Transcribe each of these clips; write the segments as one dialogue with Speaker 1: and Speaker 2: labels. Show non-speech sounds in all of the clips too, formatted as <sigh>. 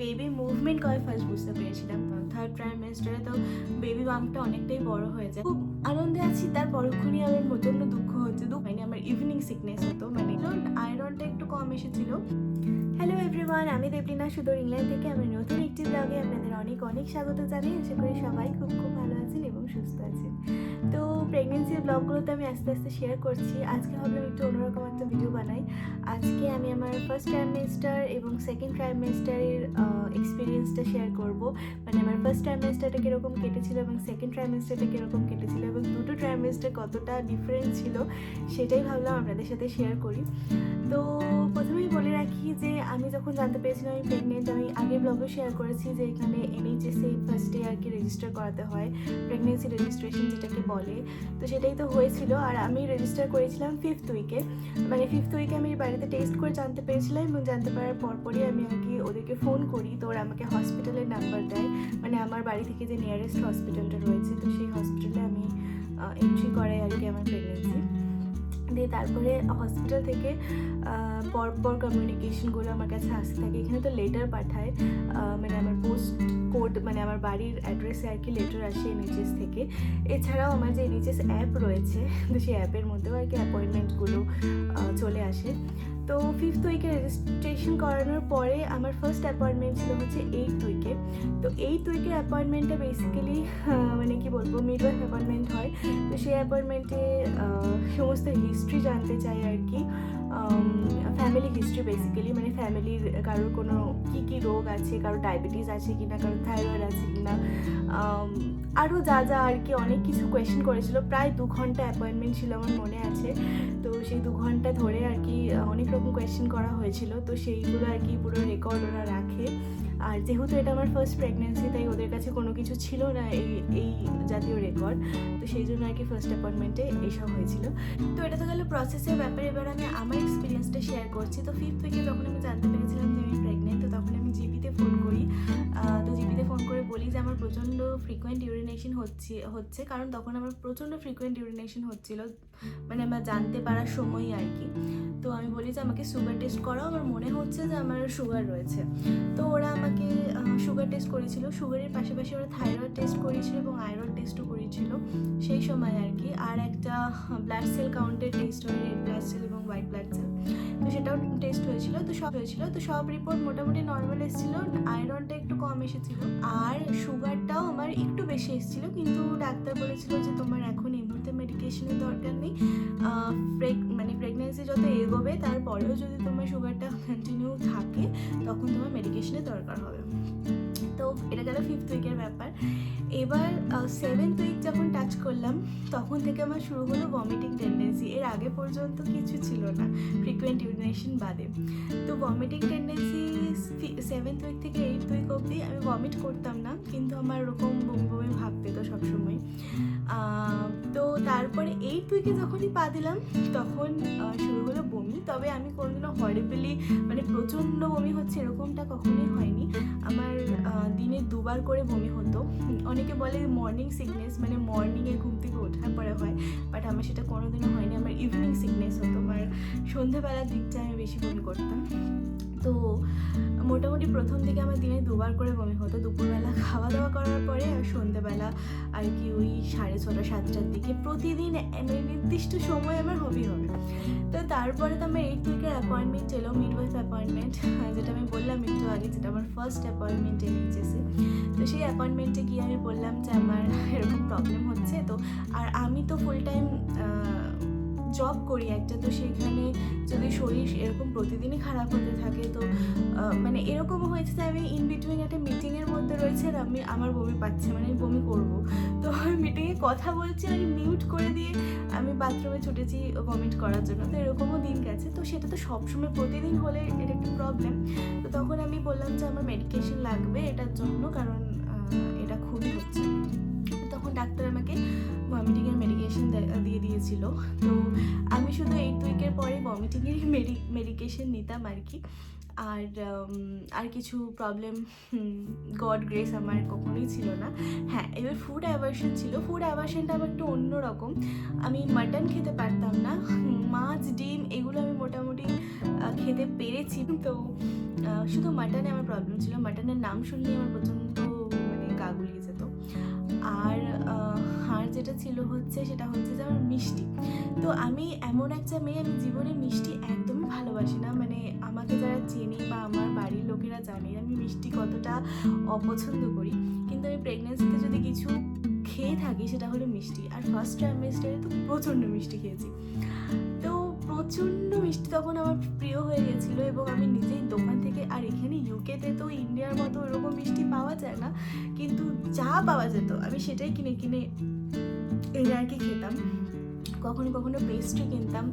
Speaker 1: Baby movement কবে first বুঝতে পেরেছিলাম। থার্ড ট্রাইমেস্টারে তো বেবি বাম্পটা অনেকটাই বড় হয়ে যায়। খুব আনন্দে আছি, তার পরক্ষণই আমার প্রচণ্ড দুঃখ হচ্ছে। দুঃখ মানে আমার ইভিনিং সিকনেস হতো মানে আয়রনটা একটু কম এসেছিল। হ্যালো এভরিওয়ান আমি দেবলিনা সুদূর ইংল্যান্ড থেকে। আমার নতুন একটি ব্লগে আপনাদের অনেক অনেক স্বাগত জানাই। আশা করি সবাই খুব খুব ভালো আছেন এবং সুস্থ তো প্রেগনেন্সির ব্লগগুলোতে আমি আস্তে আস্তে শেয়ার করছি। আজকে ভাবলাম একটু অন্যরকম একটা ভিডিও বানাই। আজকে আমি আমার ফার্স্ট ট্রাইমেস্টার এবং সেকেন্ড ট্রাইমেস্টারের এক্সপিরিয়েন্সটা শেয়ার করব। মানে আমার ফার্স্ট ট্রাইমেস্টারটা কীরকম কেটেছিল এবং সেকেন্ড ট্রাইমেস্টারটা কীরকম কেটেছিল এবং দুটো ট্রাইমেস্টার কতটা ডিফারেন্স ছিল, সেটাই ভাবলাম আপনাদের সাথে শেয়ার করি। তো প্রথমেই বলে রাখি যে, আমি যখন জানতে পেরেছিলাম আমি প্রেগনেন্ট আমি আগের ব্লগে শেয়ার করেছি যে এখানে এনএইচএসে ফার্স্টে আর কি রেজিস্টার করাতে হয়। প্রেগনেন্সি রেজিস্ট্রেশন যেটাকে বলে। তো সেটাই তো হয়েছিল। আর আমি রেজিস্টার করেছিলাম ফিফথ উইকে মানে ফিফথ উইকে আমি বাড়িতে টেস্ট করে জানতে পেরেছিলাম এবং জানতে পারার পরপরই আমি আর কি ওদেরকে ফোন করি। তো ওরা আমাকে হসপিটালের নাম্বার দেয়। মানে আমার বাড়ি থেকে যে নিয়ারেস্ট হসপিটালটা রয়েছে, তো সেই হসপিটালে আমি এন্ট্রি করাই আর কি আমার প্রেগনেন্সি দিয়ে তারপরে হসপিটাল থেকে পরপর কমিউনিকেশনগুলো আমার কাছে আসতে থাকে। এখানে তো লেটার পাঠায়। মানে আমার পোস্ট কোড মানে আমার বাড়ির অ্যাড্রেসে আর কি লেটার আসে এনএইচএস থেকে। এছাড়াও আমার যে এনএইচএস অ্যাপ রয়েছে তো সেই অ্যাপের মধ্যেও আর কি অ্যাপয়েন্টমেন্টগুলো চলে আসে। তো ফিফথ উইকে রেজিস্ট্রেশন করানোর পরে আমার ফার্স্ট অ্যাপয়েন্টমেন্ট ছিল হচ্ছে এইট উইকে তো এইট উইকের অ্যাপয়েন্টমেন্টটা বেসিক্যালি মানে কি বলব মিডওয়াইফ অ্যাপয়েন্টমেন্ট হয়। তো সেই অ্যাপয়েন্টমেন্টে সমস্ত হিস্ট্রি জানতে চাই আর কি। ফ্যামিলি হিস্ট্রি বেসিক্যালি মানে ফ্যামিলির কারোর কোনো কী কী রোগ আছে কারোর ডায়াবেটিস আছে কি না কারোর থাইরয়েড আছে কি না আরও যা যা আর কি অনেক কিছু কোয়েশ্চেন করেছিল। প্রায় দু ঘণ্টা অ্যাপয়েন্টমেন্ট ছিল আমার মনে আছে। তো সেই দু ঘণ্টা ধরে আর কি অনেক রকম কোয়েশ্চেন করা হয়েছিল। তো সেইগুলো আর কি পুরো রেকর্ড ওরা রাখে। আর যেহেতু এটা আমার ফার্স্ট প্রেগনেন্সি তাই ওদের কাছে কোনো কিছু ছিল না এই এই জাতীয় রেকর্ড তো সেই জন্য আর কি ফার্স্ট অ্যাপয়েন্টমেন্টে এইসব হয়েছিল। তো এটা তো গেল প্রসেসের ব্যাপারে। এবার আমি আমার এক্সপিরিয়েন্সটা শেয়ার করছি। তো ফিফথ উইকে যখন আমি জানতে পেরেছিলাম যে আমি প্রেগনেন্ট তো তখন আমি জিপিতে ফোন করি। তো জিপিতে ফোন করে বলি যে আমার প্রচণ্ড ফ্রিকোয়েন্ট ইউরিনেশন হচ্ছে হচ্ছে, কারণ তখন আমার প্রচণ্ড ফ্রিকোয়েন্ট ইউরিনেশন হচ্ছিল মানে আমার জানতে পারার সময়ই আর কি। তো আমি বলি যে আমাকে সুগার টেস্ট করো আমার মনে হচ্ছে যে আমার সুগার রয়েছে। তো ওরা আমাকে সুগার টেস্ট করেছিল সুগারের পাশাপাশি ওরা থাইরয়েড টেস্ট করেছিল এবং আয়রন টেস্টও করেছিল সেই সময় আর কি। আর একটা ব্লাড সেল কাউন্টের টেস্ট হয় রেড ব্লাড সেল এবং হোয়াইট ব্লাড সেল তো সেটাও টেস্ট হয়েছিল, তো সব হয়েছিল, তো সব রিপোর্ট মোটামুটি নর্মাল এসেছিল আয়রনটা একটু কম এসেছিল। আর সুগারটাও আমার একটু বেশি এসেছিল, কিন্তু ডাক্তার বলেছিল যে তোমার এখন এই মুহূর্তে মেডিকেশনের দরকার নেই। মানে প্রেগনেন্সি যত এগোবে, তারপরেও যদি তোমার সুগারটা কন্টিনিউ থাকে, তখন তোমার মেডিকেশনের দরকার হবে। এটা গেল ফিফথ উইকের ব্যাপার। এবার সেভেন্থ উইক যখন টাচ করলাম, তখন থেকে আমার শুরু হলো ভমিটিং টেন্ডেন্সি এর আগে পর্যন্ত কিছু ছিল না ফ্রিকুয়েন্ট ইউরিনেশন বাদে। তো ভমিটিং টেন্ডেন্সি সেভেন্থ উইক থেকে এইট উইক অবধি আমি ভমিট করতাম না, কিন্তু আমার ওরকম বমি বমি ভাব পেতো সবসময়। তো তারপরে এইট উইকে যখনই পা দিলাম, তখন শুরু হলো বমি। তবে আমি কোনোদিনও হরিবলি মানে প্রচণ্ড বমি হচ্ছে এরকমটা কখনোই হয়নি। আমার দিনে দুবার করে বমি হতো। অনেকে বলে মর্নিং সিকনেস মানে মর্নিংয়ে ঘুম থেকে ওঠার পরে হয় বাট আমার সেটা কোনোদিনও হয়নি। আমার ইভিনিং সিকনেস হতো, আমার সন্ধ্যেবেলার দিকটা আমি বেশি বমি করতাম। তো মোটামুটি প্রথম দিকে আমার দিনে দুবার করে বমি হতো। দুপুরবেলা খাওয়া দাওয়া করার পরে আর সন্ধ্যেবেলা আর কি ওই সাড়ে ছটা সাতটার দিকে প্রতিদিন নির্দিষ্ট সময় আমার হবি হবে। তো তারপরে তো আমার এইট থেকে অ্যাপয়েন্টমেন্ট এলো মিডওয়াইফ অ্যাপয়েন্টমেন্ট যেটা আমি বললাম একটু আগে যেটা আমার ফার্স্ট অ্যাপয়েন্টমেন্ট এনেছে তো সেই অ্যাপয়েন্টমেন্টে গিয়ে আমি বললাম যে আমার এরকম প্রবলেম হচ্ছে। তো আর আমি তো ফুল টাইম জব করি একটা, তো সেখানে যদি শরীর এরকম প্রতিদিনই খারাপ হতে থাকে, তো মানে এরকমও হয়েছে যে আমি ইন বিটুইন একটা মিটিংয়ের মধ্যে রয়েছে আর আমি আমার বমি পাচ্ছে মানে আমি বমি করব। তো আমি মিটিংয়ে কথা বলছি আর মিউট করে দিয়ে আমি বাথরুমে ছুটেছি ভমিট করার জন্য। তো এরকমও দিন গেছে। তো সেটা তো সবসময় প্রতিদিন হলে এটা একটা প্রবলেম তো তখন আমি বললাম যে আমার মেডিকেশন লাগবে এটার জন্য, কারণ এটা খুবই হচ্ছে। তখন ডাক্তার আমাকে ভমিটিংয়ের মেডিকেশন দিয়ে দিয়েছিল। তো মেডিকেশন নিতাম আর কি আর আর কিছু প্রবলেম গড গ্রেস আমার কখনোই ছিল না। হ্যাঁ এবার ফুড অ্যাভার্শন ছিল। ফুড অ্যাভার্শনটা আমার একটু অন্যরকম আমি মাটন খেতে পারতাম না। মাছ, ডিম এগুলো আমি মোটামুটি খেতে পেরেছি। তো শুধু মাটনে আমার প্রবলেম ছিল। মাটনের নাম শুনলেই আমার প্রচণ্ড মানে গা গুলিয়ে যেত। আর যেটা ছিল হচ্ছে সেটা হচ্ছে যে আমার মিষ্টি। তো আমি এমন একটা মেয়ে, আমি জীবনে মিষ্টি একদমই ভালোবাসি না। মানে আমাকে যারা চেনে বা আমার বাড়ির লোকেরা জানে, আমি মিষ্টি কতটা অপছন্দ করি। কিন্তু আমি প্রেগনেন্সিতে যদি কিছু খেয়ে থাকি, সেটা হলো মিষ্টি। আর ফার্স্ট ট্রাইমেস্টারে তো প্রচণ্ড মিষ্টি খেয়েছি। তো প্রচণ্ড মিষ্টি তখন আমার প্রিয় হয়ে গেছিল এবং আমি নিজেই দোকান থেকে, আর এখানে ইউকেতে তো ইন্ডিয়ার মতো ওরকম মিষ্টি পাওয়া যায় না, কিন্তু যা পাওয়া যেত, আমি সেটাই কিনে কিনে এনে আর কি খেতাম। কখনো কখনো পেস্ট্রি কিনতাম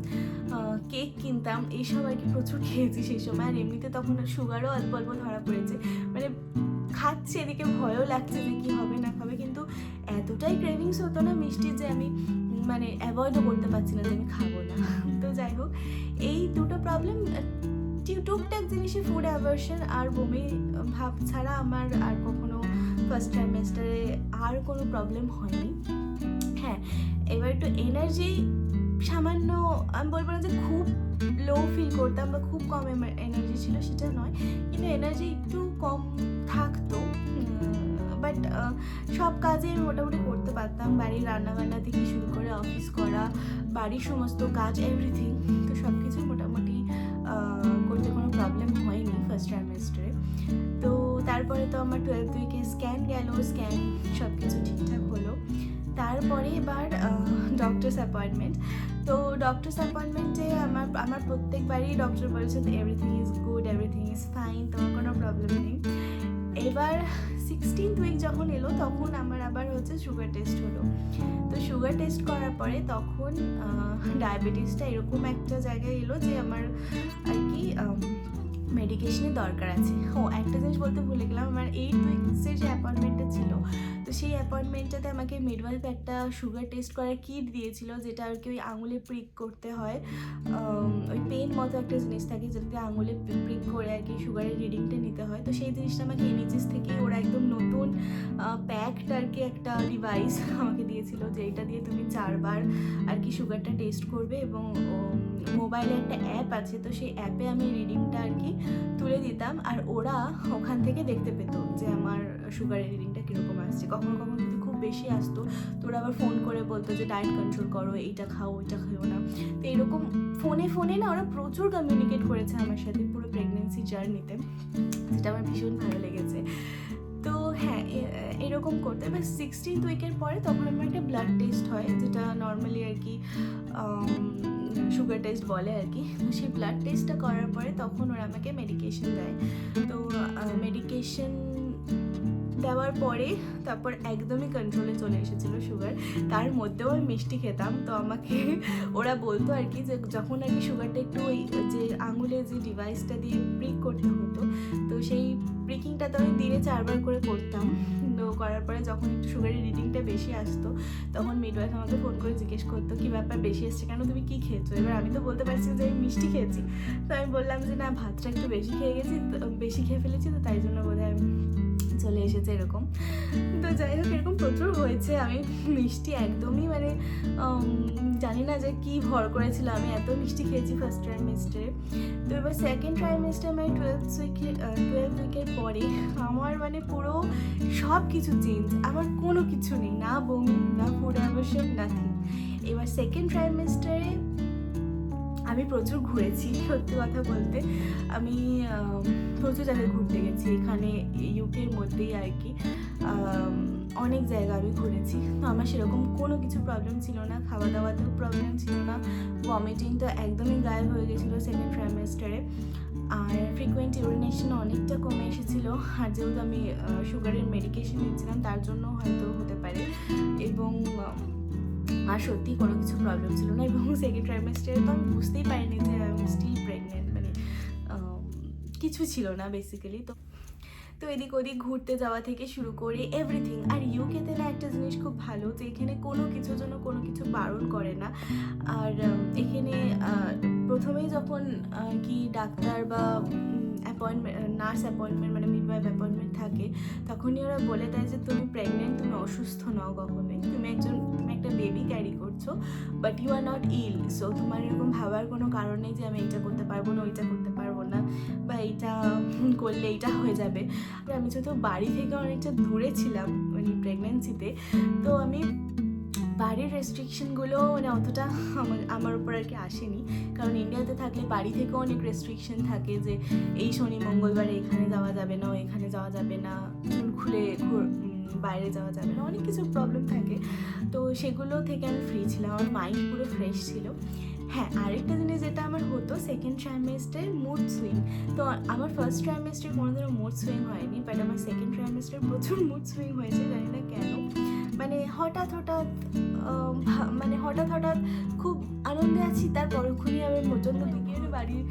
Speaker 1: কেক কিনতাম, এইসব আর কি প্রচুর খেয়েছি সেই সময়, আর এমনিতে তখন সুগারও অল্প অল্প ধরা পড়েছে। মানে খাচ্ছি, এদিকে ভয়ও লাগছে যে কী হবে, না খাবে কিন্তু এতটাই ক্রেভিংস হতো না মিষ্টি যে আমি মানে অ্যাভয়েডও করতে পারছি না যে আমি খাব না। <laughs> তো যাই হোক, এই দুটো প্রবলেম টুকটাক জিনিসে ফুড অ্যাভার্শন আর বমি, ভাব ছাড়া আমার আর কখনো ফার্স্ট ট্রাইমেস্টারে আর কোনো প্রবলেম হয়নি। হ্যাঁ এবার একটু এনার্জি সামান্য, আমি বলব না যে খুব লো ফিল করতাম বা খুব কম এনার্জি ছিল, সেটা নয়। কিন্তু এনার্জি একটু কম থাকতো। বাট সব কাজে মোটামুটি করতে পারতাম। বাড়ির রান্নাবান্না থেকে শুরু করে অফিস করা, বাড়ির সমস্ত কাজ এভরিথিং তো সব কিছু মোটামুটি করতে কোনো প্রবলেম হয়নি ফার্স্ট ট্রাইমেস্টারে তো তারপরে তো আমার টুয়েলভ উইকে স্ক্যান গেল স্ক্যান সব কিছু ঠিকঠাক হলো। তারপরে এবার ডক্টরস অ্যাপয়েন্টমেন্ট তো ডক্টরস অ্যাপয়েন্টমেন্টে আমার আমার প্রত্যেকবারই ডক্টর বলেছে everything is good everything is fine তোমার কোনো প্রবলেম নেই। এবার সিক্সটিন্থ উইক যখন এলো, তখন আমার আবার হচ্ছে সুগার টেস্ট হলো। তো সুগার টেস্ট করার পরে তখন ডায়াবেটিসটা এরকম একটা জায়গায় এলো যে আমার আর কি মেডিকেশনের দরকার আছে। ও, একটা জিনিস বলতে ভুলে গেলাম, আমার এইট উইক্সের যে অ্যাপয়েন্টমেন্টটা ছিল তো সেই অ্যাপয়েন্টমেন্টটাতে আমাকে মিডওয়াইফ একটা সুগার টেস্ট করার কিট দিয়েছিল, যেটা আর কি ওই আঙুলে প্রিক করতে হয়। ওই পেন মতো একটা জিনিস থাকে যেটাতে আঙুলে প্রিক করে আর কি সুগারের রিডিংটা নিতে হয়। তো সেই জিনিসটা আমাকে এনএচএস থেকে ওরা একদম নতুন প্যাকড আর কি একটা ডিভাইস <laughs> আমাকে দিয়েছিল, যে এটা দিয়ে তুমি চারবার আর কি সুগারটা টেস্ট করবে এবং মোবাইলে একটা অ্যাপ আছে, তো সেই অ্যাপে আমি রিডিংটা আর কি তুলে দিতাম। আর ওরা ওখান থেকে দেখতে পেত যে আমার সুগারের রিডিংটা কীরকম আসছে। কখনো কখনো যদি খুব বেশি আসতো। তো ওরা আবার ফোন করে বলতো যে ডায়েট কন্ট্রোল করো, এইটা খাও, ওইটা খাও না। তো এরকম ফোনে ফোনে না ওরা প্রচুর কমিউনিকেট করেছে আমার সাথে পুরো প্রেগনেন্সি জার্নিতে যেটা আমার ভীষণ ভালো লেগেছে। তো হ্যাঁ এরকম করতে। এবার সিক্সটিন্থ উইকের পরে তখন আমার একটা ব্লাড টেস্ট হয়, যেটা নর্মালি আর কি সুগার টেস্ট বলে আর কি। সেই ব্লাড টেস্টটা করার পরে তখন ওরা আমাকে মেডিকেশন দেয়। তো মেডিকেশন দেওয়ার পরে তারপর একদমই কন্ট্রোলে চলে এসেছিল সুগার তার মধ্যেও আমি মিষ্টি খেতাম, তো আমাকে <laughs> ওরা বলতো আর কি যে, যখন আর কি সুগারটা একটু ওই যে আঙুলে যে ডিভাইসটা দিয়ে প্রিক করতে হতো, তো সেই প্রিকিংটা তো আমি দিনে চারবার করে করতাম। তো করার পরে যখন একটু সুগারের রিডিংটা বেশি আসতো, তখন মিডওয়াইফ আমাকে ফোন করে জিজ্ঞেস করতো, কি ব্যাপার, বেশি এসছে কেন? তুমি কি খেয়েছো? এবার আমি তো বলতে পারছি যে, আমি মিষ্টি খেয়েছি। তো আমি বললাম যে, না, ভাতটা একটু বেশি খেয়ে গেছি বেশি খেয়ে ফেলেছি, তো তাই জন্য বোধ হয় চলে এসেছে এরকম। তো যাই হোক, এরকম প্রচুর হয়েছে। আমি মিষ্টি একদমই মানে জানি না যে কি ভর করেছিল। আমি এত মিষ্টি খেয়েছি ফার্স্ট ট্রাইমেস্টারে তো এবার সেকেন্ড ট্রাইমেস্টার মানে টুয়েলভ উইকে টুয়েলভ উইকের পরে আমার মানে পুরো সব কিছু চেঞ্জ আমার কোনো কিছু নেই। না বমি, না ফুড অ্যাভার্শন নাথিং এবার সেকেন্ড ট্রাইমেস্টারে আমি প্রচুর ঘুরেছি, সত্যি কথা বলতে। আমি প্রচুর জায়গায় ঘুরতে গেছি, এখানে ইউকের মধ্যেই আর কি। অনেক জায়গা আমি ঘুরেছি। তো আমার সেরকম কোনো কিছু প্রবলেম ছিল না খাওয়া দাওয়াতেও প্রবলেম ছিল না ভমিটিংটা একদমই গায়েব হয়ে গেছিল সেকেন্ড ট্রাইমেস্টারে আর ফ্রিকুয়েন্ট ইউরিনেশন অনেকটা কমে এসেছিল, আর যেহেতু আমি সুগারের মেডিকেশন নিচ্ছিলাম, তার জন্য হয়তো হতে পারে। এবং আর সত্যি কোনো কিছু প্রবলেম ছিল না এবং সেকেন্ড ট্রাইমেস্টারে তো আমি বুঝতেই পারিনি যে আমি স্টিল প্রেগনেন্ট মানে কিছু ছিল না বেসিক্যালি তো। তো এদিক ওদিক ঘুরতে যাওয়া থেকে শুরু করে এভরিথিং আর ইউকেতে না একটা জিনিস খুব ভালো যে এখানে কোনো কিছুর জন্য কোনো কিছু বারণ করে না। আর এখানে প্রথমেই যখন কি ডাক্তার বা অ্যাপয়েন্টমেন্ট নার্স অ্যাপয়েন্টমেন্ট মানে মিডওয়াইফ অ্যাপয়েন্টমেন্ট থাকে, তখনই ওরা বলে দেয় যে, তুমি প্রেগনেন্ট তুমি অসুস্থ নও কখনোই তুমি একজন, তুমি একটা বেবি ক্যারি করছ but you are not ill so তোমার এরকম ভাবার কোনো কারণ নেই যে, আমি এইটা করতে পারব না, ওইটা করতে পারব না, বা এইটা <laughs> করলে এইটা হয়ে যাবে। আমি যেহেতু বাড়ি থেকে অনেকটা দূরে ছিলাম মানে প্রেগনেন্সিতে তো আমি বাড়ির রেস্ট্রিকশনগুলো মানে অতটা আমার আমার উপর আর কি আসেনি। কারণ ইন্ডিয়াতে থাকলে বাড়ি থেকেও অনেক রেস্ট্রিকশন থাকে যে, এই শনি মঙ্গলবারে এখানে যাওয়া যাবে না এখানে যাওয়া যাবে না চুল খুলে বাইরে যাওয়া যাবে না, অনেক কিছু প্রবলেম থাকে। তো সেগুলো থেকে আমি ফ্রি ছিলাম, আমার মাইন্ড পুরো ফ্রেশ ছিল। হ্যাঁ আরেকটা জিনিস যেটা আমার হতো সেকেন্ড ট্রাইমেস্টার মুড সুইং তো আমার ফার্স্ট ট্রাইমেস্টার কোনোদিনও মুড সুইং হয়নি বাট আমার সেকেন্ড ট্রাইমেস্টার প্রচুর মুড সুইং হয়েছে, জানি না কেন। মানে হঠাৎ হঠাৎ মানে হঠাৎ হঠাৎ খুব আনন্দে আছি। তার পরক্ষণই আমি প্রচণ্ড দুঃখের বাড়ির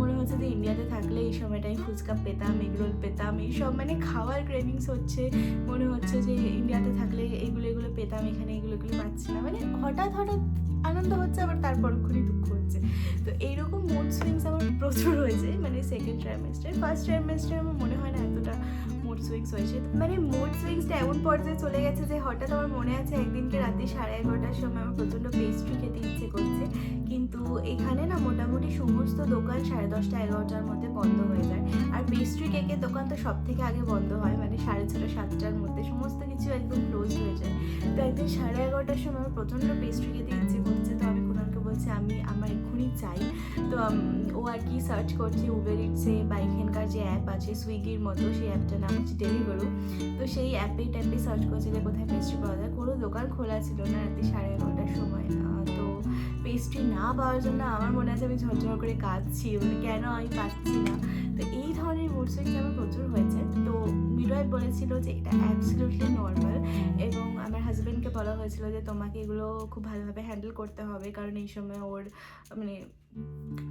Speaker 1: মনে হচ্ছে যে ইন্ডিয়াতে থাকলে এই সময়টাই ফুচকা পেতাম এগরোল পেতাম এইসব মানে খাওয়ার ক্রেভিংস হচ্ছে। মনে হচ্ছে যে ইন্ডিয়াতে থাকলে এগুলো এগুলো পেতাম, এখানে এগুলো এগুলো পাচ্ছি না। মানে হঠাৎ হঠাৎ আনন্দ হচ্ছে, আবার তার পরক্ষণই দুঃখ হচ্ছে। তো এইরকম মুড সুইংস আমার প্রচুর হয়েছে মানে সেকেন্ড ট্রাইমেস্টার ফার্স্ট ট্রাইমেস্টার আমার মনে হয় না এতটা মুড সুইংস হয়েছে। মানে মুড সুইংসটা এমন পর্যায়ে চলে গেছে যে হঠাৎ আমার মনে আছে একদিনকে রাতে সাড়ে এগারোটার সময় আমার প্রচণ্ড পেস্ট্রি খেতে ইচ্ছে করছে। কিন্তু এখানে না মোটামুটি সমস্ত দোকান সাড়ে দশটা, এগারোটার মধ্যে বন্ধ হয়ে যায়। আর পেস্ট্রি কেকের দোকান তো সব থেকে আগে বন্ধ হয় মানে সাড়ে ছটা, সাতটার মধ্যে। সমস্ত কিছু একদম ক্লোজ হয়ে যায়। তো একদিন সাড়ে এগারোটার সময় আমার প্রচণ্ড পেস্ট্রি খেতে ইচ্ছে করছে। বলছি, আমি, আমার এক্ষুনি চাই। তো ও আর কি সার্চ করছে উবের ইটসে বা এখানকার যে অ্যাপ আছে সুইগির মতো, সেই অ্যাপটার নাম হচ্ছে ডেলিভারু তো সেই অ্যাপে ট্যাপে সার্চ করছে যে কোথায় পেস্ট্রি পাওয়া যায়। কোনো দোকান খোলা ছিল না রাতে সাড়ে এগারোটার সময়। তো পেস্ট্রি না পাওয়ার জন্য আমার মনে আছে আমি ঝরঝর করে কাঁদছি। মানে কেন আমি পাচ্ছি না? তো এই ধরনের মুড সুইংস আমার প্রচুর হয়েছে। তো মিডওয়াইফ বলেছিল যে এটা অ্যাবসলিউটলি নর্মাল এবং আমার হাজব্যান্ডকে বলা হয়েছিল যে তোমাকে এগুলো খুব ভালোভাবে হ্যান্ডেল করতে হবে, কারণ এই সময় ওর মানে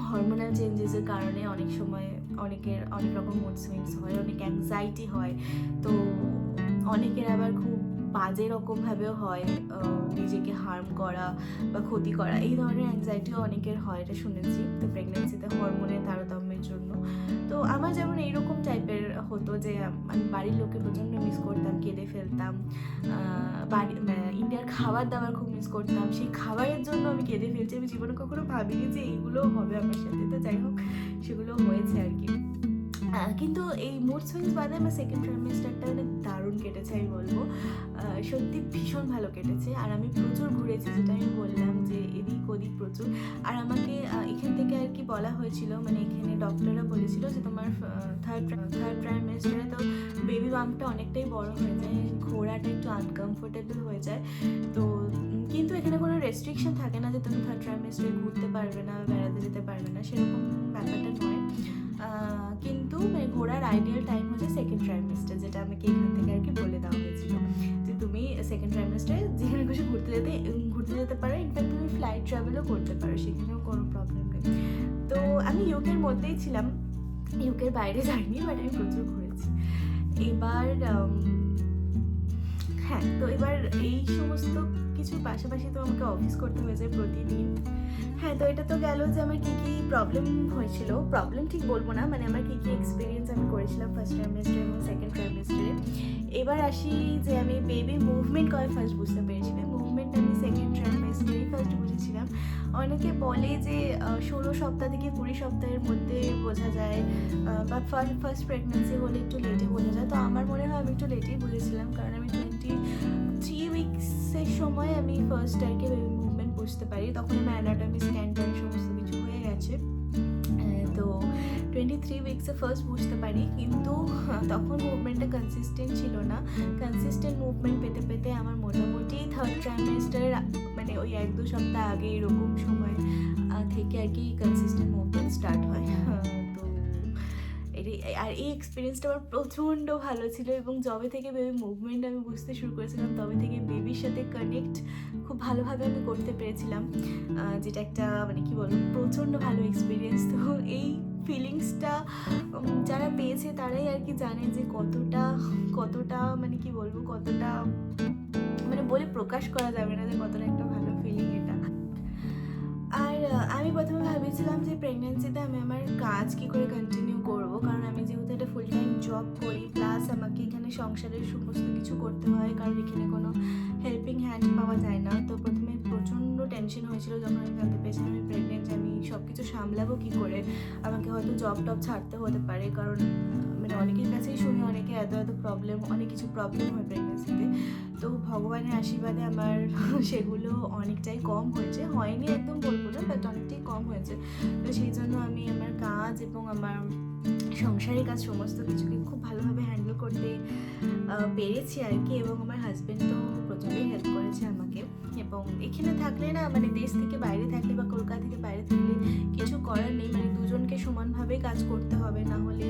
Speaker 1: হরমোনাল চেঞ্জেসের কারণে অনেক সময় অনেকের অনেক রকম মুড সুইংস হয়, অনেক অ্যাংজাইটি হয়। তো অনেকের আবার খুব বাজে রকমভাবেও হয় নিজেকে হার্ম করা বা ক্ষতি করা, এই ধরনের অ্যাংজাইটিও অনেকের হয়, এটা শুনেছি। তো প্রেগনেন্সিতে হরমোনের তারতম্যের জন্য। তো আমার যেমন এইরকম টাইপের হতো যে, আমি বাড়ির লোকে প্রচণ্ড মিস করতাম, কেঁদে ফেলতাম বাড়ি মানে ইন্ডিয়ার খাবার দাবার খুব মিস করতাম। সেই খাবারের জন্য আমি কেঁদে ফেলছি। আমি জীবনে কখনো ভাবিনি যে এইগুলো হবে আমার সাথে। তো যাই হোক, সেগুলো কিন্তু এই মুড সুইংস বাদে আমার সেকেন্ড ট্রাইমেস্টারটা মানে দারুণ কেটেছে, আমি বলব। সত্যি ভীষণ ভালো কেটেছে। আর আমি প্রচুর ঘুরেছি, যেটা আমি বললাম যে এদিক ওদিক প্রচুর। আর আমাকে এখান থেকে আর কি বলা হয়েছিল মানে এখানে ডক্টররা বলেছিল যে তোমার থার্ড থার্ড ট্রাইমেস্টারে তো বেবি বাম্পটা অনেকটাই বড় হয়ে যায় ঘোরাটা একটু আনকমফোর্টেবল হয়ে যায়। তো কিন্তু এখানে কোনো রেস্ট্রিকশন থাকে না যে তুমি থার্ড ট্রাইমেস্টারে ঘুরতে পারবে না, বেড়াতে যেতে পারবে না, সেরকম ব্যাপারটা নয়। কিন্তু মানে ঘোরার আইডিয়াল টাইম হচ্ছে সেকেন্ড ট্রাইমেস্টার যেটা আমাকে এখান থেকে আর কি বলে দেওয়া হয়েছিল। যে তুমি সেকেন্ড ট্রাইমেস্টারে যেখানে খুশি ঘুরতে যেতে ঘুরতে যেতে পারো ইনফ্যাক্ট তুমি ফ্লাইট ট্রাভেলও করতে পারো, সেখানেও কোনো প্রবলেম নেই। তো আমি ইউকের মধ্যেই ছিলাম ইউকের বাইরে যাইনি বাট আমি প্রচুর ঘুরেছি। এবার হ্যাঁ তো এবার এই সমস্ত কিছুর পাশাপাশি তো আমাকে অফিস করতে হয়েছে প্রতিদিন। হ্যাঁ তো এটা তো গেল যে আমার কী কী প্রবলেম হয়েছিল। প্রবলেম ঠিক বলব না মানে আমার কী কী এক্সপিরিয়েন্স আমি করেছিলাম ফার্স্ট ট্রাইমেস্টারে এবং সেকেন্ড ট্রাইমেস্টারে এবার আসি যে আমি বেবি মুভমেন্ট কবে ফার্স্ট বুঝতে পেরেছিলাম মুভমেন্ট আমি সেকেন্ড ট্রাইমেস্টারে ফার্স্ট বুঝেছিলাম। অনেকে বলে যে ষোলো সপ্তাহ থেকে কুড়ি সপ্তাহের মধ্যে বোঝা যায় বা ফার্স্ট ফার্স্ট প্রেগনেন্সি হলে একটু লেটে বোঝা যায়। তো আমার মনে হয় আমি একটু লেটেই বুঝেছিলাম, কারণ আমি টোয়েন্টি থ্রি উইকসের সময় আমি ফার্স্ট আর কি বেবি মুভমেন্ট বুঝতে পারি। তখন আমার অ্যানাটমি স্ক্যান ট্যান সমস্ত কিছু হয়ে গেছে। তো টোয়েন্টি থ্রি উইক্সে ফার্স্ট বুঝতে পারি। কিন্তু তখন মুভমেন্টটা কনসিস্টেন্ট ছিল না। কনসিস্টেন্ট মুভমেন্ট পেতে পেতে আমার মোটামুটি থার্ড ট্রাইমেস্টারের মানে ওই এক দু সপ্তাহ আগে এরকম সময় থেকে আর কি কনসিস্টেন্ট মুভমেন্ট স্টার্ট হয়। আর এই এক্সপিরিয়েন্সটা আমার প্রচণ্ড ভালো ছিল এবং যবে থেকে বেবি মুভমেন্ট আমি বুঝতে শুরু করেছিলাম, তবে থেকে বেবির সাথে কানেক্ট খুব ভালোভাবে আমি করতে পেরেছিলাম। যেটা একটা মানে কি বলব, প্রচণ্ড ভালো এক্সপিরিয়েন্স তো এই ফিলিংসটা যারা পেয়েছে তারাই আর কি জানে যে কতটা কতটা মানে কি বলব, কতটা মানে বলে প্রকাশ করা যাবে না যে কতটা একটা ভালো ফিলিং এটা। আর আমি প্রথমে ভেবেছিলাম যে প্রেগনেন্সিতে আমি আমার কাজ কি করে কন্টিনিউ জব করি প্লাস আমাকে এখানে সংসারের সমস্ত কিছু করতে হয়, কারণ এখানে কোনো হেল্পিং হ্যান্ড পাওয়া যায় না। তো প্রথমে প্রচণ্ড টেনশন হয়েছিল যখন আমি জানতে পেরেছিলাম আমি প্রেগনেন্ট আমি সব কিছু সামলাবো কী করে? আমাকে হয়তো জব টব ছাড়তে হতে পারে, কারণ মানে অনেকের কাছেই শুনি অনেকে এত এত প্রবলেম অনেক কিছু প্রবলেম হয় প্রেগনেন্সিতে তো। ভগবানের আশীর্বাদে আমার <laughs> সেগুলো অনেকটাই কম হয়েছে। হয়নি একদম বলব না বাট অনেকটাই কম হয়েছে। তো সেই জন্য আমি আমার কাজ এবং আমার সংসারের কাজ সমস্ত কিছুকে খুব ভালোভাবে হ্যান্ডেল করতে পেরেছি আর কি এবং আমার হাজব্যান্ড তো প্রচণ্ডই হেল্প করেছে আমাকে এবং এখানে থাকলে না মানে দেশ থেকে বাইরে থাকলে বা কলকাতা থেকে বাইরে থাকলে কিছু করার নেই। মানে দুজনকে সমানভাবে কাজ করতে হবে, না হলে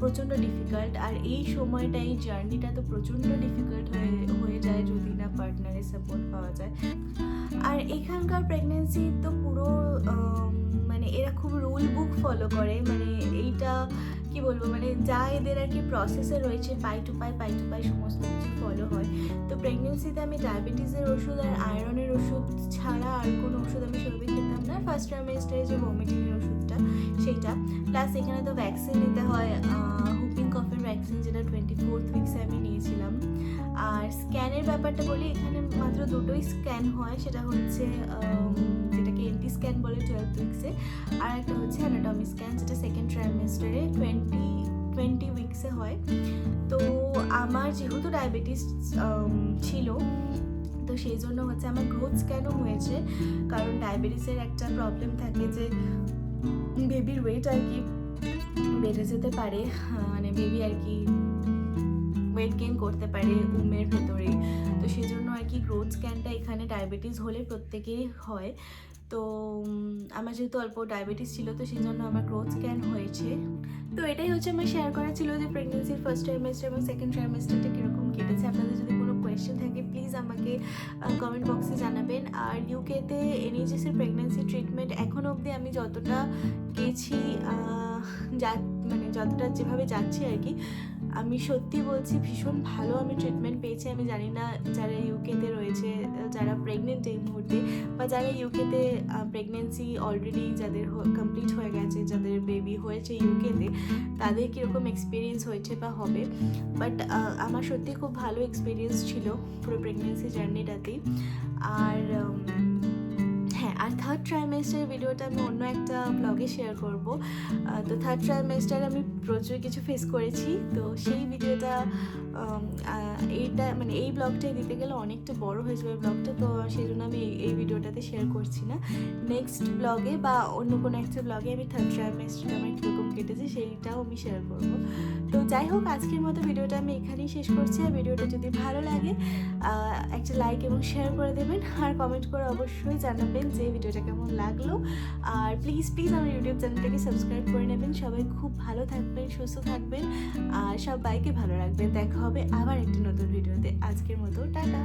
Speaker 1: প্রচণ্ড ডিফিকাল্ট আর এই সময়টা, এই জার্নিটা তো প্রচণ্ড ডিফিকাল্ট হয়ে হয়ে যায় যদি না পার্টনারের সাপোর্ট পাওয়া যায়। আর এখানকার প্রেগনেন্সি তো পুরো মানে এরা খুব রুল বুক ফলো করে মানে এইটা কি বলব মানে যা এদের আর কি প্রসেসে রয়েছে পাই টু পাই পাই টু পাই সমস্ত কিছু ফলো হয়। তো প্রেগনেন্সিতে আমি ডায়াবেটিসের ওষুধ আর আয়রনের ওষুধ ছাড়া আর কোনো ওষুধ আমি সেভাবে খেতাম না। ফার্স্ট ট্রাইমেস্টারে যে ভমিটিংয়ের ওষুধটা, সেইটা। প্লাস এখানে তো ভ্যাকসিন নিতে হয় হুপিং কফের ভ্যাকসিন যেটা টোয়েন্টি ফোর্থ উইক্সে আমি নিয়েছিলাম। আর স্ক্যানের ব্যাপারটা বলি, এখানে মাত্র দুটোই স্ক্যান হয়। সেটা হচ্ছে যেটাকে এনটি স্ক্যান বলে টুয়েলভ উইক্সে আর একটা হচ্ছে অ্যানাটমি স্ক্যান যেটা সেকেন্ড ট্রাইমেস্টারে টোয়েন্টি টোয়েন্টি উইক্সে হয়। তো আমার যেহেতু ডায়াবেটিস ছিল, তো সেই জন্য হচ্ছে আমার গ্রোথ স্ক্যানও হয়েছে। কারণ ডায়াবেটিসের একটা প্রবলেম থাকে যে বেবির ওয়েট আর কি বেড়ে যেতে পারে মানে বেবি আর কি ওয়েট গেইন করতে পারে উমের ভেতরে। তো সেই জন্য আর কি গ্রোথ স্ক্যানটা এখানে ডায়াবেটিস হলে প্রত্যেকেরই হয়। তো আমার যেহেতু অল্প ডায়াবেটিস ছিল, তো সেই জন্য আমার গ্রোথ স্ক্যান হয়েছে। তো এটাই হচ্ছে আমার শেয়ার করা ছিল যে প্রেগনেন্সির ফার্স্ট ট্রাইমেস্টার এবং সেকেন্ড ট্রাইমেস্টারটা কীরকম কেটেছে। আপনাদের যদি কোনো কোয়েশ্চেন থাকে প্লিজ আমাকে কমেন্ট বক্সে জানাবেন। আর ইউকেতে এনএইচএসের প্রেগনেন্সি ট্রিটমেন্ট এখনও অবধি আমি যতটা গেছি যা মানে যতটা যেভাবে যাচ্ছি আর কি, আমি সত্যি বলছি ভীষণ ভালো আমি ট্রিটমেন্ট পেয়েছি। আমি জানি না যারা ইউকেতে রয়েছে, যারা প্রেগনেন্ট এই মুহূর্তে, বা যারা ইউকেতে প্রেগনেন্সি অলরেডি যাদের কমপ্লিট হয়ে গেছে, যাদের বেবি হয়েছে ইউকেতে তাদের কীরকম এক্সপিরিয়েন্স হয়েছে বা হবে। বাট আমার সত্যি খুব ভালো এক্সপিরিয়েন্স ছিল পুরো প্রেগনেন্সি জার্নিটাতেই আর আর থার্ড ট্রাইমেস্টারের ভিডিওটা আমি অন্য একটা ব্লগে শেয়ার করব। তো থার্ড ট্রাইমেস্টার আমি প্রচুর কিছু ফেস করেছি। তো সেই ভিডিওটা এইটা মানে এই ব্লগটাই দিতে গেলে অনেকটা বড় হয়ে যাবে ব্লগটা তো সেই জন্য আমি এই- ভিডিওটাতে শেয়ার করছি না। নেক্সট ব্লগে বা অন্য কোনো একটা ব্লগে আমি থার্ড ট্রাইমেস্টার আমার কীরকম কেটেছে সেইটাও আমি শেয়ার করব। তো যাই হোক, আজকের মতো ভিডিওটা আমি এখানেই শেষ করছি। আর ভিডিওটা যদি ভালো লাগে একটা লাইক এবং শেয়ার করে দেবেন। আর কমেন্ট করে অবশ্যই জানাবেন যে ভিডিওটা কেমন লাগল। আর প্লিজ প্লিজ আমার ইউটিউব চ্যানেলটাকে সাবস্ক্রাইব করে নেবেন। সবাই খুব ভালো থাকবেন, সুস্থ থাকবেন। আর সবাইকে ভালো রাখবেন। দেখা হবে আবার একটা নতুন ভিডিওতে আজকের মতো টাটা।